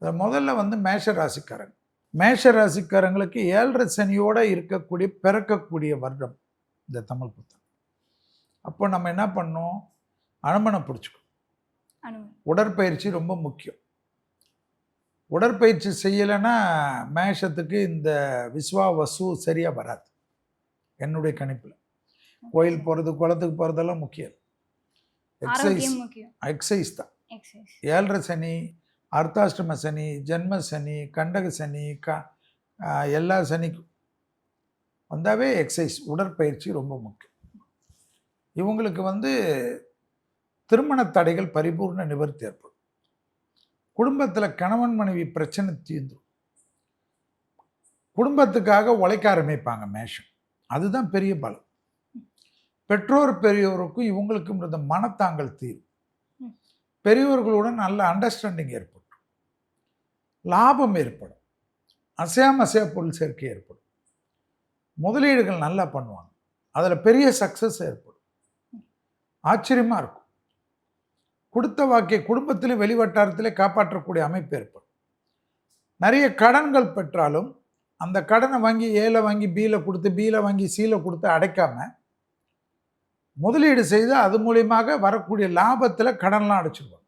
அது முதல்ல வந்து மேஷ ராசிக்காரங்க. மேஷ ராசிக்காரங்களுக்கு ஏழரை சனியோடு இருக்கக்கூடிய பிறக்கக்கூடிய வருடம் இந்த தமிழ் புத்தகம். அப்போ நம்ம என்ன பண்ணோம் அனுமனை பிடிச்சிக்கணும். உடற்பயிற்சி ரொம்ப முக்கியம். உடற்பயிற்சி செய்யலைன்னா மேஷத்துக்கு இந்த விஸ்வா வசு சரியாக வராது. என்னுடைய கணிப்பில். கோயில் போகிறது குளத்துக்கு போகிறதெல்லாம் முக்கியம். எக்ஸசைஸ் எக்ஸசைஸ் தான். ஏழரை சனி அர்த்தாஷ்டம சனி ஜென்ம சனி கண்டக சனி க எல்லா சனிக்கும் வந்தாவே எக்ஸசைஸ் உடற்பயிற்சி ரொம்ப முக்கியம். இவங்களுக்கு வந்து திருமண தடைகள் பரிபூர்ண நிவர்த்தி ஏற்படும். குடும்பத்தில் கணவன் மனைவி பிரச்சனை தீர்ந்துடும் குடும்பத்துக்காக உழைக்க ஆரம்பிப்பாங்க மேஷம். அதுதான் பெரிய பலம். பெற்றோர் பெரியோருக்கும் இவங்களுக்கும் இருந்த மனத்தாங்கல் தீரும். ம். பெரியவர்களுடன் நல்ல அண்டர்ஸ்டாண்டிங் ஏற்படும். லாபம் ஏற்படும். அசையாம அசையா பொருள் சேர்க்கை ஏற்படும். முதலீடுகள் நல்லா பண்ணுவாங்க. அதில் பெரிய சக்ஸஸ் ஏற்படும். ஆச்சரியமாக இருக்கும். கொடுத்த வாக்கிய குடும்பத்திலே வெளிவட்டாரத்திலே காப்பாற்றக்கூடிய அமைப்பு ஏற்படும். நிறைய கடன்கள் பெற்றாலும் அந்த கடனை வாங்கி ஏல வாங்கி பியில் கொடுத்து பியில் வாங்கி சீல கொடுத்து அடைக்காம முதலீடு செய்து அது மூலியமாக வரக்கூடிய லாபத்தில் கடன்லாம் அடைச்சிருவாங்க.